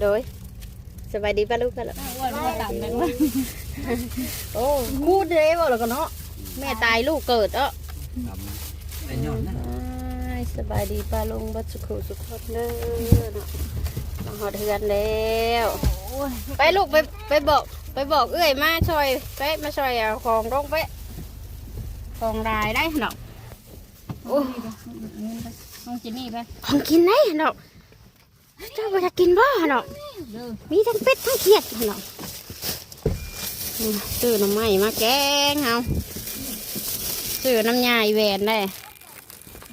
โดยสบายดีป้าลูกกันแล้วอ้วนมาต่ำเลยว่าโอ้พูดเลยบ่แล้วก็เนาะแม่ตายลูกเกิดเอ้อตามมาแต่ย้อนนะอ้ายสบายดีป้าลุงบัดสุขุสุขคนเด้อเนาะมาหอดเฮือนแล้วไปลูกไปไปบอกไปบอกเอ้ยมาช่วยไปมาช่วยเอาของลงไปของรายได้เนาะโอ้ยน้องจินนี่ไปของกินได้เนาะ เจ้าบ่อยากกินบ่เนาะเด้อมีทั้งเป็ดทั้งเขียดเนาะอืมซื้อน้ำไม้มาแกงเอาซื้อน้ำยายแหวนได้ไ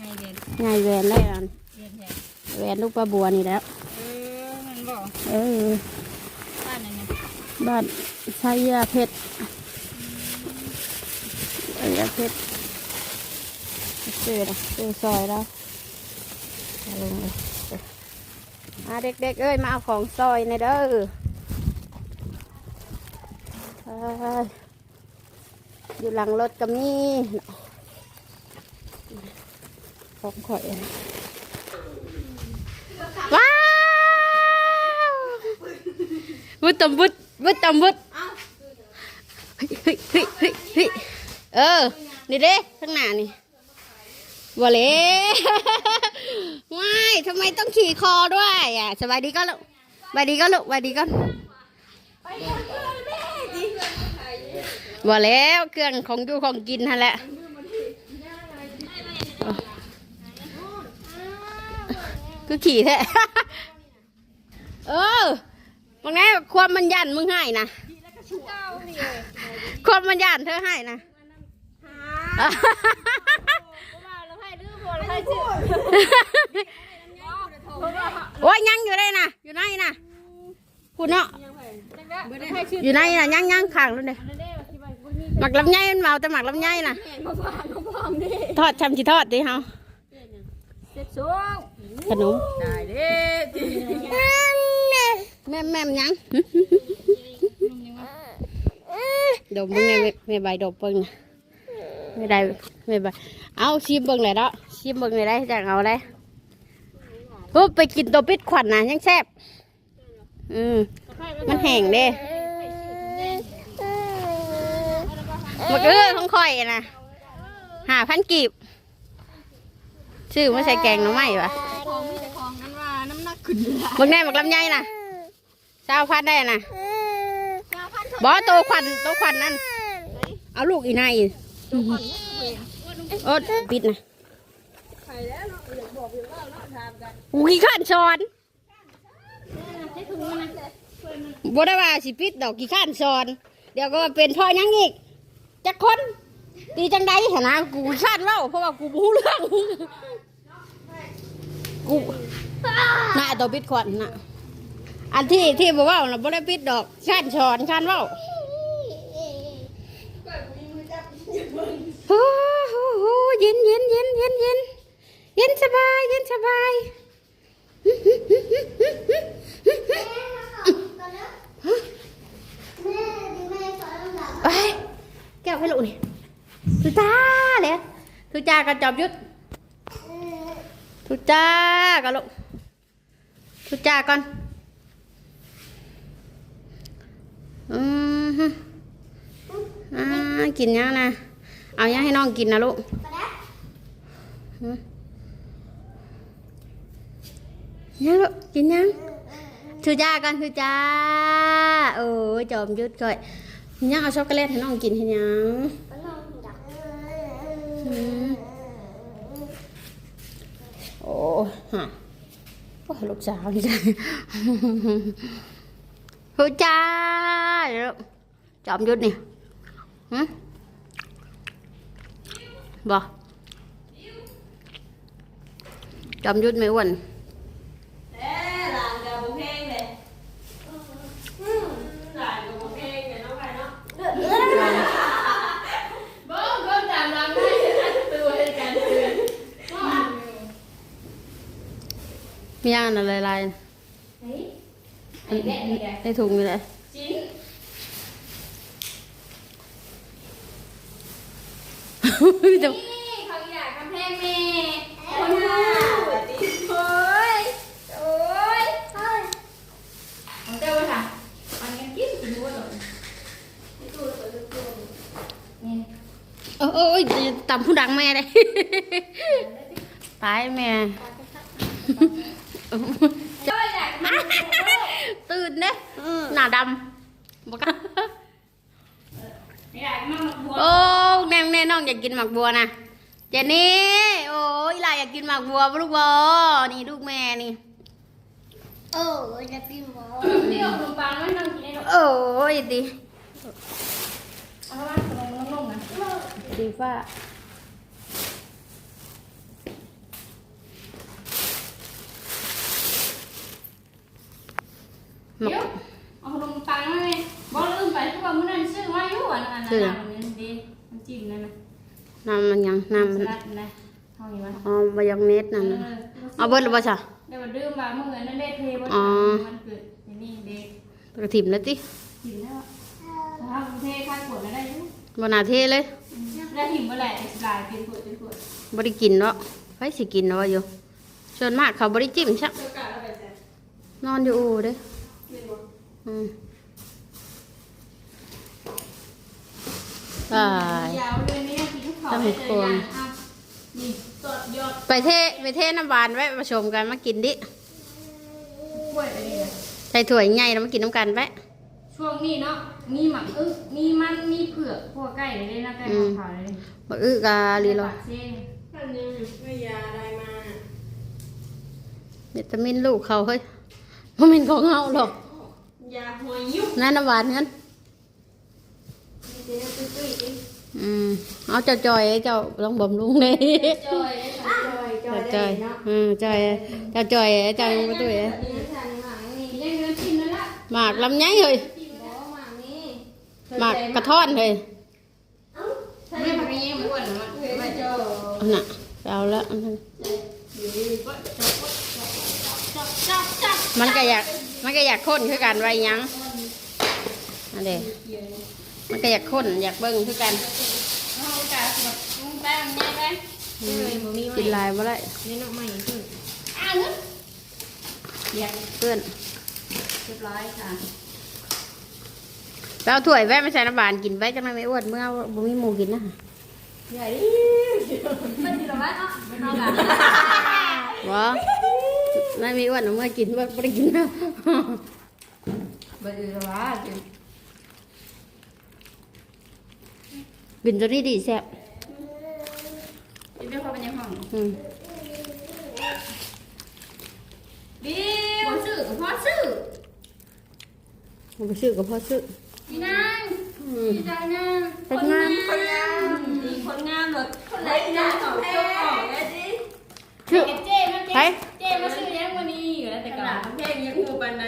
งเด่นยายแหวนได้อันเด่นใหญ่แหวนลูกปลาบัวนี่แล้วเออมันบอกเออบ้านไหนเนี่ยบ้านชายยาเพชรชายยาเพชรซื้อนะซื้อซอยแล้วเอาลงเลย มาเด็กๆเอ้ยมาเอาของซอยในเด้ออยู่หลังรถก็มีของข่อยว้าวบุตตำบุตบุตตำบุตเฮ้ยเฮ้ยเฮ้ยเฮ้ยเออ นี่เด้ข้างหน้านี่บ่เลยว้ายทำไม ต้องขี่คอด้วยอะสบายดีก็ลูกสบายดีก็ลูกสบายดีก็บ่แล้วเครื่องของอยู่ของกินฮะแหละคือขี่แท้เออมึงไงความมันยันมึงให้นะความมันยันเธอให้นะ โอ้ยยังอยู่ได้นะอยู่ไหนนะคุณเนาะอยู่ไหนนะยังยังขังเลยเนี่ยหมักลำไยมันเมาแต่หมักลำไยนะทอดชำชิทอดดิเฮาเจ็ดสูงขนมได้เด้จีแม่แม่มยังดมเบิ่งในแม่ใบดมเบิ่งนะไม่ได้ไม่ใบเอาชิมเบิ่งเลยเนาะชิมเบิ่งเลยได้จากเอาได้ ปุ๊บไปกินตัวปิดขวัญนะยังแซ่บอืมมันแห้งเด้มันเออของข่อยนะหาพันกีบชื่อไม่ใช่แกงหน้ำไม้ปะของมีแต่ของนั้นว่าน้ำหนักขึ้นอยู่ละเบิ่งได้หมักลำไยนะเจ้าพันได้นะบอโตขวัญโตขวัญนั่นเอาลูกอีนายอีกโอ๊ตปิดนะ อุ้ยข้านช้อนบ่ได้ว่าสิปิดดอกกี่ข้านช้อน เดี๋ยวก็ว่าเป็นพ่อยังอีกจักคนตีจังใดเห็นนะกูข้านเล่าเพราะว่ากูบรู้เรื่องกูน่าตัวปิดขวัญน่ะอันที่ที่บอกว่าเราบ่ได้ปิดดอกข้านช้อนข้านเล่าโอ้โหเย็นเย็นเย็นเย็นเย็น เย็นสบาย เย็นสบายไปแก้วให้ลูกนี่ทุจ้าเลยทุจ้ากับจอบยุดทุจ้ากับลูกทุจ้าก่อนอืมฮึอ่ากินยังนะเอายังให้น้องกินนะลูกหืม ยังลูกกินยังถือจ้ากันถือจ้าโอ้ยจอมยุดก่อยยังเอาช็อกโกแลตให้น้องกินให้ยังหืมโอ้ฮะโอ้ยลูกสาวนี่จ้ะถือจ้าเดี๋ยวลูกจอมยุดนี่หืมบ่จอมยุทธไม่อ้วน มีย่างอะไรลายๆไอ้ในถุงนี่แหละจิ้นจนี่เขาอยากกำแพงเมยคนหน้โอ้ยโอ้ยเฮ้ยของเจ้าไปค่นยังกินกินด้ยโอ้ยตำผู้ดังแม่เลยตายแม่ ตื่นเด้หน้าดำบอกไม่ได้มากบัวโอ้แน่แน่น้องอยากกินหมักบัวนะเจนี่โอ้ยลาอยากกินหมักบัวปะลูกบอนี่ลูกแม่นี่โอ้ยจะกินหมูเดี๋ยวขนมปังไม่นั่งกินได้หรอกโอ้ยดีเอาว่าขนมมันนุ่มๆนะดีฟ้า เดี๋ยวเอาขนมปังมาเลยบอกลืมไปทุกวันมื้อนั้นซื้อมาอยู่อันนั้นอันนั้นดีน้ำจิ้มนั่นนะน้ำมันยังน้ำมันสลัดนะเท่านี้วะอ๋อมายองเนสนั่นน่ะเอาเบิดหรือเปล่าจ๊ะเดี๋ยวดื่มมาเมื่อนั้นได้เทบนมันเกิดอย่างนี้เด็กกระถิ่มแล้วติถิ่มแล้วถ้าเทค่ายขวดได้ยุ่บนาเทเลยได้ถิ่มเมื่อไหร่ลายเป็นขวดเป็นขวดบริกินเนาะไปสิกินเนาะอยู่ส่วนมากเขาบริจิ้มชักเจ้ากะเราไปแต่นอนอยู่อู่เด้อไม่รู้อืม ตายยาวเลยนี่กินทุกเขาได้เลยอะนี่สดยอดไปเทไปเทน้ำหวานไว้ผสมกันมากินดิกล้วยไปนี่นะใส่ถ้วยใหญ่แล้วมากินน้ำกันไว้ช่วงนี้เนาะ มีหมักอึกมีมัน มีเผือกพวกไก่เลยนะไก่ขาวๆเลยบอึกาลีโลปากเส้นอันนี้ไม่ยาอะไรมาวิตามินลูกเขาเฮ้ยมันเป็นของเฮาหรอก ยาหัวยุบนั่นน้ำหวานงั้นมีเจ๊ตุ้ยตุ้ยตุ้ยอืมเอาเจ้าจอยเจ้าลองบ่มลุงเลยจอยได้ค่ะจอยจอยเจ้าจอยได้เนาะอืมจอยเจ้าจอยเจ้ายังบ่ตุ้ยนี่ฉันหมังนี่ได้เงินชิมแล้วล่ะหมากลำไยเฮ้ยบอกหมังนี่หมากกระท่อนเฮ้ยไม่พอดีมันอ้วนมันไม่เจออันน่ะเอาละอันนั้นมันก็อยาก มันก็อยากค้นคือกันไว้หยังอันเด้มันก็อยากค้นอยากเบิ่งคือกันเอากาสแบบแป้งง่ายไปกินลายบ่ได้นี่น้องใหม่ขึ้นอะเงินอยากเพื่อนเรียบร้อยค่ะไปเอาถ้วยแวะมาใส่น้ำบานกินไว้จังไดไม่อ้วนเมื่อบ่มีหมูกินนะใหญ่ดิมันดีแล้ววะเนาะมั นเอาแบบบ่ไม่มีอ้วนเอามื่อกินบ่บ่ได้กินนะบ่ดีแล้ววะจิกินตัวนี้ดีแซ่บเดี๋ยวเขาไปในห้องอืมบิวซื้อกับพ่อซื้อเอาไปซื้อกับพ่อซื้อพี่นางอืมพี่นางนางเป็นงานคนงามดีคนงามหมดคนไหนงามของเจ้าของไงดิซื้อเจ๊มาเจ๊ไป เจ๊มาซื้อยังวันนี้ อยู่แล้วแต่ขก่อนาดนเพลงยังหูปันไหน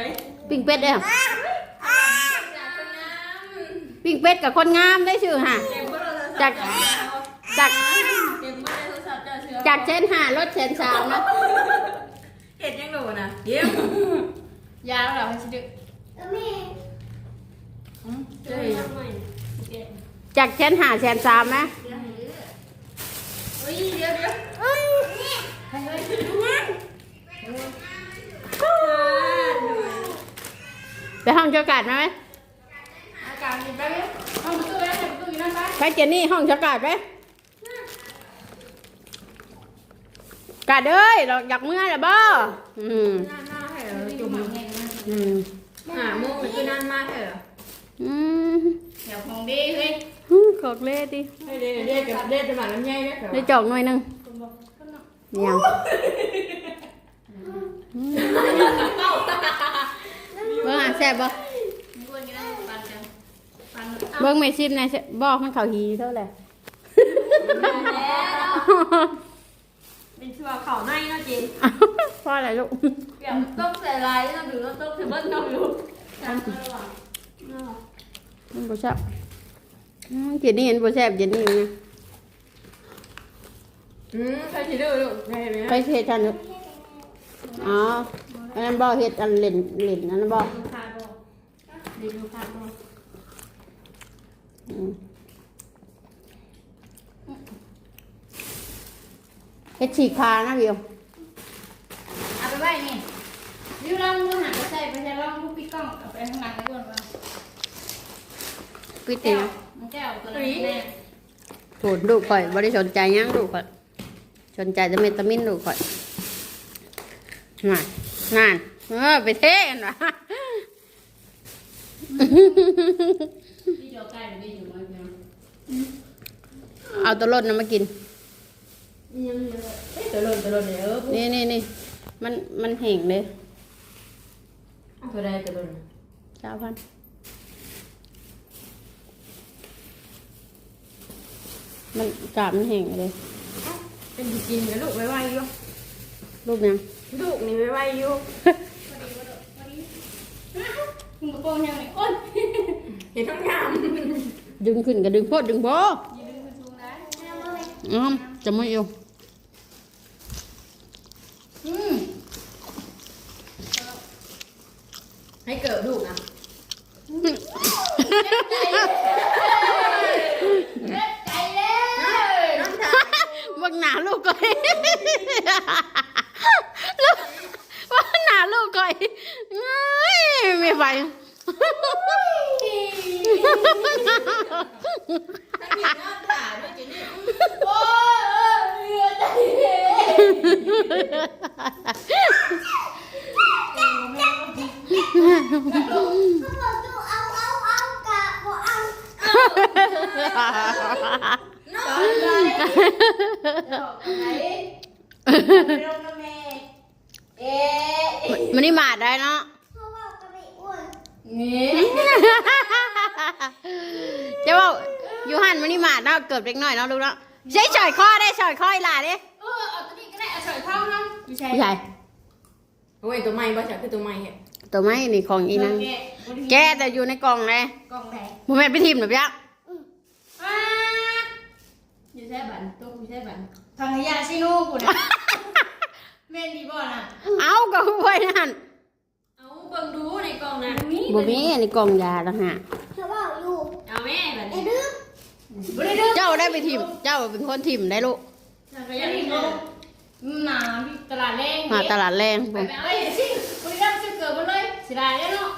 ปิ้งเป็ดเด้อคนงามปิ้งเป็ดกับคนงามได้ชื่อฮะ เก็บเบอร์โทรศัพท์จาก จากเก็บเบอร์โทรศัพท์เจ้าเชื้อจากเชนห้ารถเชนสามนะเห็ดยังโดนอะเดี๋ยวยาแล้วเหรอพี่ดึกเจ้ยจากเชนห้าเชนสามไหมเฮ้ยเดี๋ยวเดี๋ยว ไปห้องเจ้ากาดไหมอากาศดีไปไหมห้องประตูแล้วแต่ประตูอยู่นั่นไปไปเจนนี่ห้องเจ้ากาดไหมกาดเอ้ยเราอยากเมื่อแล้วบ่อืมนานมากเหรออยู่หมังเองนะอืมหาโมงมันคือนานมากเหรออืมแถวของดีเฮ้ยขอกเล่ดิเด็ดเด็ดกับเด็ดจะหมักน้ำใหญ่เนี่ยได้จอกหน่อยหนึงยังอืม เบิ่งอะแซ่บบ่มีคนกินได้ปันกันปันเบิ่งไม่ซิมในอยบอกมันเขาหีเท่าไหร่เป็นชัวเข่าในเนาะจีเพราะอะไรลูกเดี๋ยวต้มใส่ลายต้องดูแล้วต้มถึงเบิ้ลต้องดูมันบ่แซ่บอืมเจนนี่เห็นบ่แซ่บเจนนี่ไงอืมใครจะดูลูกใครไหมไปเฮ็ดทันลูกอ๋อ อันนั้นบ่เฮ็ดอันเล่นเล่นอันนั้นบ่ดูคาโบดีดูคาโบอืมเฮ็ดฉีกขานะวิวเอาไปไว้นี่วิวลองดูหาไปใส่ไปใส่ลองดูปีกล้องเอาไปข้างหลังได้ก่อนว่าปิดแก้เองวมันแก้วตัวนั้นแน่โถดลูกข่อยบ่ได้สนใจหยังลูกข่อยสนใจแต่เมตามินลูกข่อยนั่น นั่นเออไปเทกันวะที่เดียวใกล้หรือที่อยู่มาเดียวเอาตัวรถนะมากินตัวลนตัวลนเนี่ยเออนี่นี่นี่มันมันแห้งเลยตัวใดตัวลนเจ้าพันมันกาบมันแห้งเลยเป็นกินกับลูกไว้ไว้อยู่ลูกยัง ลูกนี่ไว้ไหวอยู่มึงกระโปรงยังไงอ้ยเห็นท้องงามดึงขึ้นก็ดึงโพดดึงโพอย่าดึงมันสูงนะอืมจะไม่อยู่อืมให้เกิดลูกอะใจเลยน้ำตาบักหนาลูกก่อย ลูกบักหนาลูกก่อยไม่ไหวถ้าผิดน้ำตาด้วยจิเนี่ยโอ้ยเหลือใจเลยเขาบอกดูเอาเอาเอากะบอกเอาน้องไหน เอ๊ะมันนี่มาดได้เนาะเขาบอกกะไม่อ้วนนี่เจ้าว่าอยู่หันมันนี่มาดเนาะเกือบเล็กน้อยเนาะลูกเนาะใช้ฉอยคอได้ฉอยคออีหล่าเด้เออเอาตัวนี้ก็ได้เอาสอยเข้านะไม่ใช่ผู้ใหญ่โอ้ยตัวใหม่บ่ใช่คือตัวใหม่เหรอตัวไม้นี่ของอีนังแกแต่อยู่ในกล่องเลยกล่องแดงโมแม่นไปทิมหรือยังอ่าอยู่ใช่บันตัวกูใช่บันทางขยะซิโน่กูนะ แม่นดีบ่น่ะเอาก็ไว้นั่นเอาเบิ่งดูในกล่องนะบ่มีอันนี้กล่องยาแล้วฮะเขาบอกอยู่เอาแม่แบบไอ้นี้ดื้อบ่ได้เด้อเจ้าได้ไปทิมเจ้าเป็นคนทิมได้ลูกทางขยะนี่เนาะหนาที่ตลาดแรงมาตลาดแรงไปผมไปเอ้ยสิบริการซื้อเกิดมาเลยสิได้แล้วเนาะ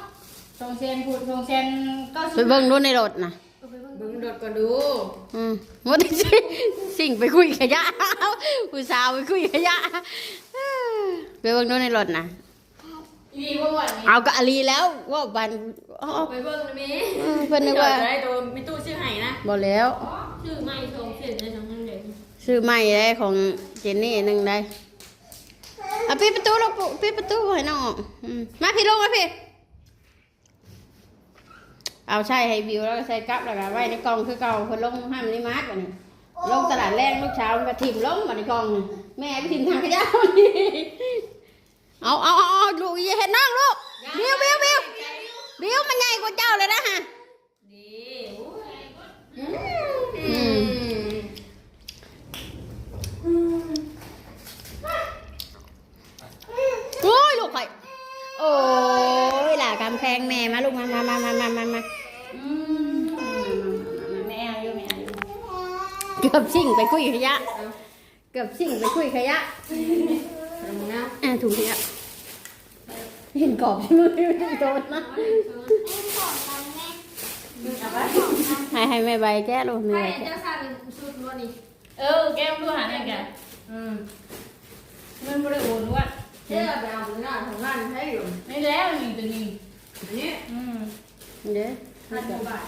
ทรงเซนพูดทรงเซนก็ไปเบิ่งดูในรถนะ เบิ่งโดดก่อนดูอืมว่าแต่สิสิ่งไปคุยขยะผู้สาวไปคุยขยะไปเบิ่งดูในรถนะอีว่าวันนี้เอากะอลีแล้วว่าบันเอาเอาไปเบิ่งนะแม่เออเพิ่นนึกว่าจะได้ตัวมีตู้ชื่อไห้นะบ่แล้วชื่อใหม่ทรงเสร็จในทั้งนั้นเลยซื้อใหม่ได้ของเจนนี่หนึงได้เอาปิดประตูลูกปุ๊ปิดประตูให้น้องออกอืมมาพี่ลงมาพี่ เอาใช่ให้วิวแล้วก็ใส่กลับแล้วก็ไว้ในกล่องคือเก่าคนลงห้ามนี่มาร์กว่านี่ลงตลาดแรงลูกเช้ามันก็ถิ่มลงมาในกล่องนี่แม่ไปถิ่มทางขยะนี่เอาเอาเอาเอาลูกอย่าเห็นน้องลูกบิวบิวบิวบิวมันใหญ่กว่าเจ้าเลยนะฮะดีโอ้ยอืมโอ้ยลูกข่อยโอ้ยหล่ากำแพงแม่มาลูกมามามามามามา กือบชิ่งไปคุยขยะ เกือบชิ่งไปคุยขยะเอามึงนะอะถุงขยะ เห็นกรอบใช่ไหมไม่โดนนะเอาไปให้ให้แม่ใบแก้ลูกแม่ให้ใบแก้เจ้าสั่นสุดบ่นี่เออแก้มดูหาหน่อยกันอืมมันบริโภคว่าเจ้าไปเอาถึงหน้าของร้านให้อยู่ไม่แล้วนี่ตัวนี้อันนี้อืมเด้อพันกว่าบาท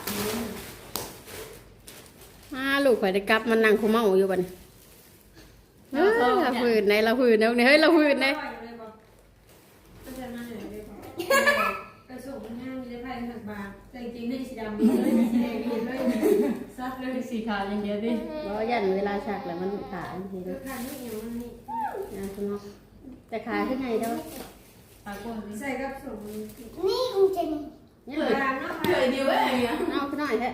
มาลูกข่อยได้กลับมันนั่งคุเมาอยู่บัดนเออเราฝืนไหนเราฝืนเดี๋ยวนี้เฮ้ยเราฝืนไหนก็จะนั่นเลยได้ป่ะกระสุนมันง่ายมีได้พันหักบาทแต่จริงๆให้สีดำมีเลยสีแดงมีเลยซัดเลยสีขาวอย่างเดียวดิเพราะยันเวลาฉากแล้วมันขาดทีเลืเดีอยวกขันนี่อย่างมันนี่นะคุณน้องแต่ขาขึ้นไงเด้อปากกนใส่กับสมนี่คุณเจนเนี่ยเผื่อเนาะเผื่อเดียวอะไรเงี้ยเอาขึ้นหน่อยเถอะ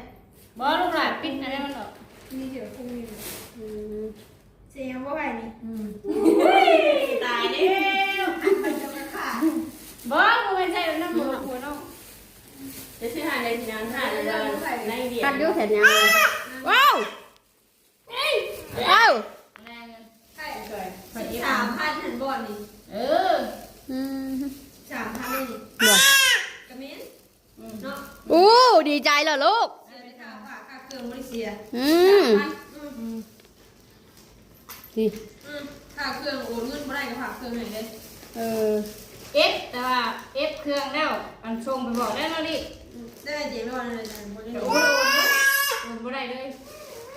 บอลูกหลานปิดอะไรมันหรอกมีเดี๋ยวคงมีอืมเสียงว่าไปนี่อืมตายแล้วมันจะมาขาดบอกูไม่ใช่น้ำหัวหัวน้องจะชื่อหาในที่นั้นหาในเดินในเดียกัดอยุ่แขนยาวเลยว้าวว้าวแรงเงินใช่เลยสามพันหันบอลนี่เอออืมสามพันเลยนี่บ่กระมิ้นเนาะอู้ดีใจเหรอลูก ไปถามว่าค่าเครื่องมาเลเซียอืมพันบนี่อืมค่าเครื่องโอนเงินบ่ได้ก็ฝากเครื่องให้เด้เออเอฟแต่ว่าเอฟเครื่องแล้วอันส่งไปบอกได้แล้วดิได้เจ๊ไม่ว่าอะไรแต่บ่ได้เดี๋ยวโอโอนนโอนบ่ได้เลย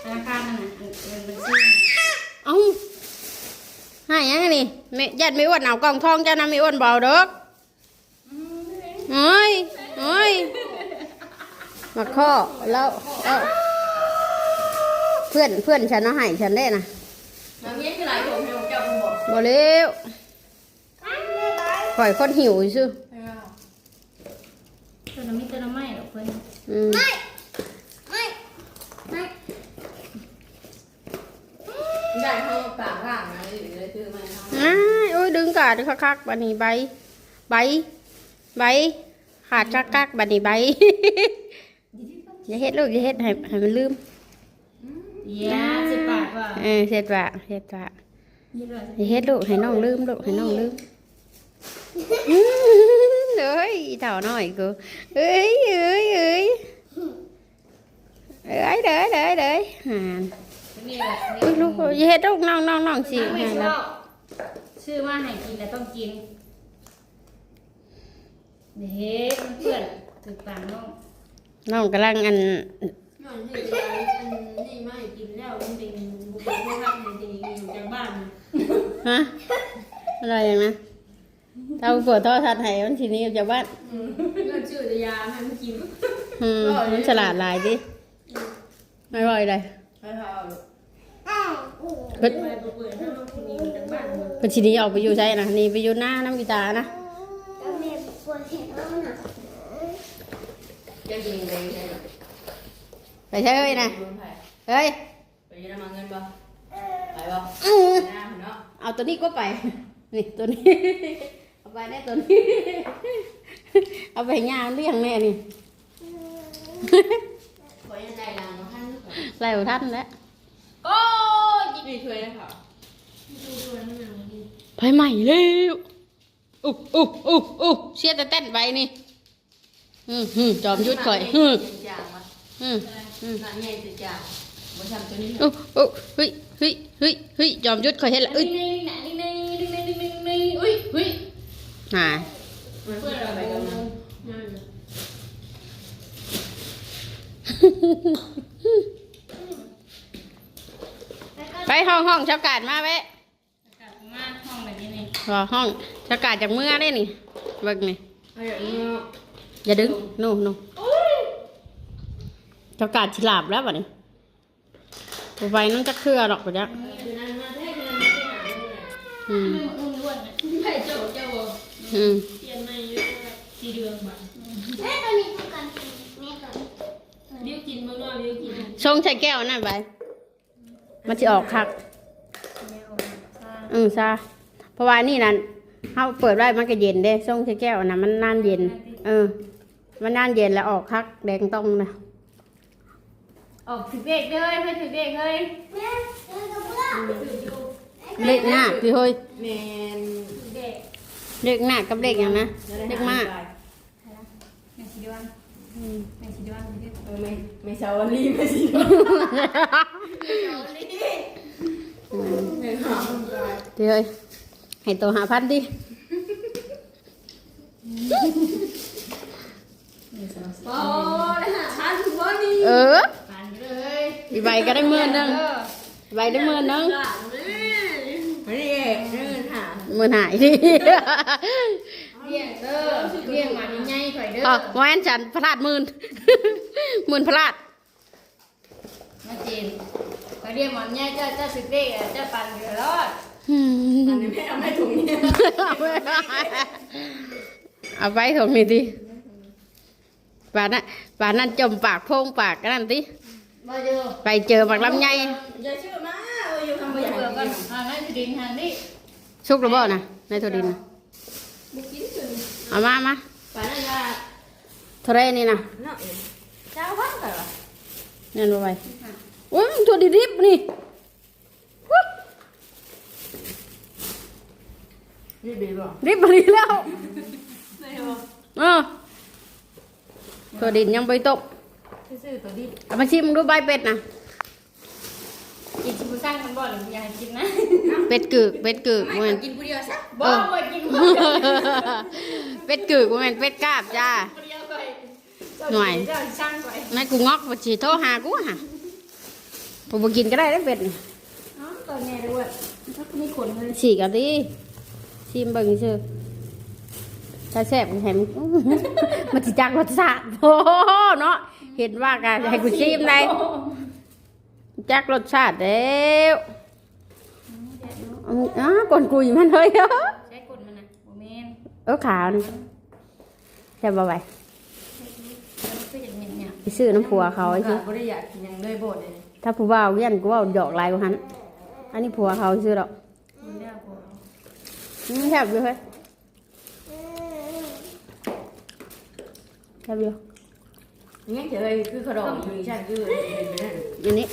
ธนาคารนั่นน่ะเงินบัญชีเอ้าให้ยังไงนี่แม่ญาติไม่อ้วนเอากล่องทองเจ้านะไม่อ้วนเบาเด้อเฮ้ยเฮ้ย มาข้อแล้วเอาเพื่อนเพื่อนฉันเอาให้ฉันได้นะน้ำเงี้ยคือหลายผมให้ผมเจ้าผมบอกบ่เร็วปล่อยคนหิวซื่อตัวน้ำมีตัวน้ำไม่หรอกเพื่อนอืมไม่ไม่ไม่ได้เขาปากร่างนะหรืออะไรคือมันเขาอ้ายโอ้ยดึงกาดคักๆบัดนี้ใบใบใบขาดคักๆบัดนี้ใบ อย่าเฮ็ดลูกอย่าเฮ็ดให้ให้มันลืมยาสิบบาทว่าเออเฮ็ดว่าเฮ็ดว่ายี่สิบบาทอย่าเฮ็ดลูกให้น้องลืมลูกให้น้องลืมอื้อเอ้ยอีเท่าน้อยกูเอ้ยเอ้ยเอ้ยเอ้ยเด้อเด้อเด้อห่านนี่แหละอุ้ยลูกอย่าเฮ็ดลูกน้องน้องน้องสิไม่ห่านชแล้อวบชื่อว่าให้กินแล้วต้องกินเด็กมันเพื่อนถึกปากน้อง น้องกำลังอันนอนที่จะอันนี่ไม่กินแล้วมันเป็นบุคคลที่ทำในที่นี้อยู่จากบ้านฮะอะไรอย่างนะถ้าเปิดโทรทัศน์ให้มันทีนี้จากบ้านเงินชื่อจะยาให้มันกินอืมมันฉลาดหลายดิไม่บ่อยเลยให้เขาอ้าวอู้เพิ่นไปเปิดให้มันกินอยู่จากบ้านเพิ่นทีนี้ออกไปอยู่ใช่นะนี่ไปอยู่หน้าน้ำกีตานะก็แม่ปวดเห็นแล้วน่ะ จะกินเองใช่ไหมไปใช่เอ้ยนะเอ้ยไปยืมมาเงินบ่ไปบ่อื้อน้าเนาะเอาตัวนี้ก็ไป นี่ตัวนี้ เอาไปแน่ตัวนี้ เอาไปให้ย่าเลี้ยงแน่นี่ขอยังใจรังมาขั้นไล่บ่ทันแล้วโอ้ยนี่ช่วยนะค่ะไปใหม่เร็วอุ๊อุ๊อุ๊อุ๊เชียร์แต่เต้นไปนี่ อืมอืมจอมยุทธข่อยอืมอืมอืมโอ้โอ้เฮ้ยเฮ้ยเฮ้ยเฮ้ยจอมยุทธข่อยเห็นละอึ้ยมาไปห้องห้องชาวกาดมาเว้ห้องแบบนี้นี่ห้องชาวกาดจากเมื่อได้นี่เบิกนี่ อย่าดึงนู่นนู่นชากาดฉลาบแล้ววะนี่บ่ไปนั่นจะเครือหรอกปะจ๊ะคือนั่นมาให้คือนั่นมาให้หาเลยอืมอุ้มล้วนนะใช่เจ้าเจ้าบ่อืมเปลี่ยนใหม่อยู่สีเดือนบ่แม่ตัวนี้คือกันแม่ตัวนี้เดี๋ยวกินมื้อนอยเดี๋ยวกินชงใส่แก้วนั่นไปมันจะออกคักออกมาซ่าอืมซาเพราะว่านี่นั่นเขาเปิดไว้มันก็เย็นเด้ส่งใส่แก้วนะมันนานเย็น เออ มันนานเย็นแล้วออกคักแดงต้องนะออกถือเด็กเลยให้ถือเด็กเลยแม่เออกับเพื่อนเล็กหน้าพี่เฮ้ยแม่นถือเด็กเล็กหน้ากับเล็กอย่างนะเล็กมากแม่ชิดวันแม่ชิดวันถือเด็กเออไม่ไม่ชาวลีไม่สิแม่หามันไปพี่เฮ้ยให้ตัวหาพันดิ โอ้ได้หาชันบ่นี่เออผ่านเลยอีใบก็ได้หมื่นหนึงอีใบได้หมื่นหนึงหลังแม่ไม่ได้เอกเงินหาหมื่นหายดิเลี้ยงเด้อเลี้ยงหมาใหญ่ๆข่อยเด้ออ๋อแม่นฉันพลาดหมื่นหมื่นพลาดมาจีนข่อยเลี้ยงหมาใหญ่เจ้าเจ้าถือเด็กเจ้าปั่นเดือดร้อนอืมอันนี้แม่เอาไม่ถุงนี้เอาไปของนี่ดิ ป่านนั้นป่านนั้นจมปากโพงปากกันนั่นดิมาเจอไปเจอบักลำไยอย่าเชื่อมาเอออยู่ทำบ่มาอยากเจอกักินนอ่านั่นคือดินทางนี้ชุกหรือเปล่านะในโทรดินน่ะบ่กินจนเอามามาป่านนั้นว่าโทรเรนี่นะเนาะเจ้าพังไปวะเงินบ่ไปโอ้ยมันตัวดิริบนี่อุ๊ยนี่บีบ่ริบมาลีแล้วไม่บ่เออ ตัวดินยังไปตกซื้อตัวนี้เอามาชิมดูใบเป็ดนะสร้างมันบ่หรืออยากให้กินนะเป็ดกึกเป็ดกึกเหมือนกินผู้เดียวซะบ่บ่กินผู้เป็ดกึกเหมือนเป็ดกาบจ้าเดียวไปหน่วยเจ้าสร้างไปนายกูงอกบ่สิโทรหากูหะผมบ่กินก็ได้เด้อเป็ดนี่อ๋อตัวแม่ด้วยถ้ามีขนเลยฉีกเอาดิชิมเบิ่งซื่อ ถ้าแซ่บแหมมันสิจักรสชาติโอ้เนาะเห็นว่ากันให้กูชิมได้จักรสชาติแล้วอ๋อกนกุยมันเฮ้ยใช้กดมันนะโมเมนเออขาวนี่แซ่บบ่ไหวไปซื้อน้ำผัวเขาไอ้ก็ที่บ่ได้อยากกินอย่างเลยโบดเลยถ้าผู้บ่าวเวียนกูว่าหยอกลายกว่าหันอันนี้ผัวเขาซื้อดอกมันเรียกว่าอืมแซ่บเฮ้ย แซ่บอยู่เนี่ยเฉยคือขนมอยู่ใช่คืออันนี้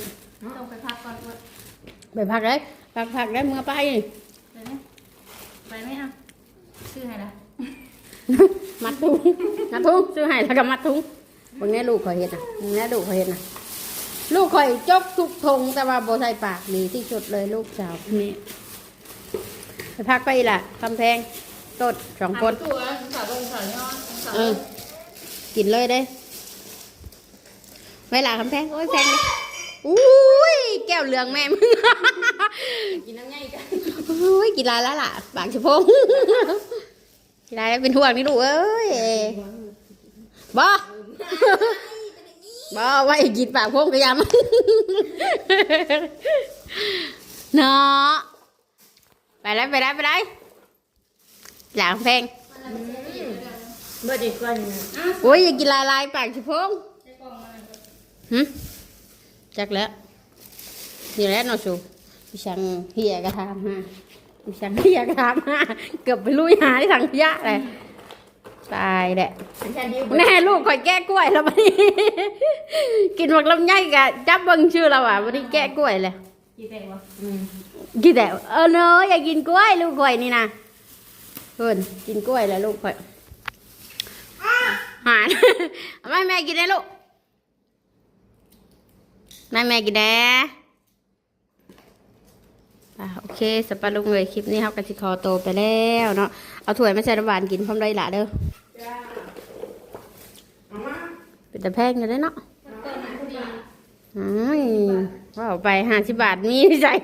ต้องไปพักก่อนว่าไปพักเลยพักพักได้เมื่อไปนี่ไปไหมไปไหมอะชื่ออะไรล่ะมัดถุงมัดถุงซื้อให้แล้วก็มัดถุงบางแน่ลูกข่อยเห็นนะบางแน่ลูกข่อยเห็นนะลูกข่อยจกทุกทงแต่ว่าโบใส่ปากดีที่สุดเลยลูกสาวนี่ไปพักไปอีกล่ะคำแพงต้นสองคนตัวสาวบงสาวย้อนสาวเออ กินเลยเด้เวลาคำแพงโอ้ยแพงเลยอุ้ยแก้วเหลืองแม่มึงกินน้ำใหญ่กันโอ้ยกินลายแล้วล่ะปากชิพงกินลายแล้วเป็นห่วงนี่ลูกเอ้ยบอบอไว้กินปากพงกระยำเนาะไปแล้วไปแล้วไปแล้วหลังเพลง เมื่อดีกว่าโอ้ยอย่ากินลายลายปากชิพงหึจักแล้วนี่แหละเนอสูพี่ช่างเฮียกระทำฮะพี่ช่างเฮียกระทำฮะเกือบไปลุยหาที่ถังขยะเลยตายแหละฉันดีแน่ลูกคอยแก้กล้วยแล้วบัดนี้ กินหมักลำไยกะจับเบิ่งชื่อเราอะวันนี้แก้กล้วยเลยกี่แต่วะกินแต่เออเนอะอยากกินกล้วยลูกข่อยนี่นะเพิ่นกินกล้วยแล้วลูกข่อย หานเอาแม่แม่กินได้ลูกแม่แม่กินได้อโอเคสปาลุงเลยคลิปนี้ครับกันสิคอโตไปแล้วเนาะเอาถ้วยมาใส่น้ำหวานกินพร้อมได้ละเด้อเป็นแต่แพงอยู่เลยเนาะอืมว่าเอาไปห้าสิบบาทมีใส่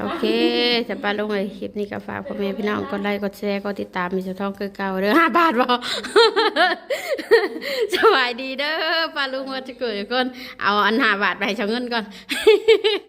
โอเคจะปาลงเลยคลิปนี้ก็ฝากพ่อแม่พี่น้องกดไลค์กดแชร์กดติดตามมีสะท้องคือเก่าเด้อห้าบาทบ่สบายดีเด้อปาลุงว่าจะเกิดคนเอาอันห้าบาทไปให้ชาวเงินก่อน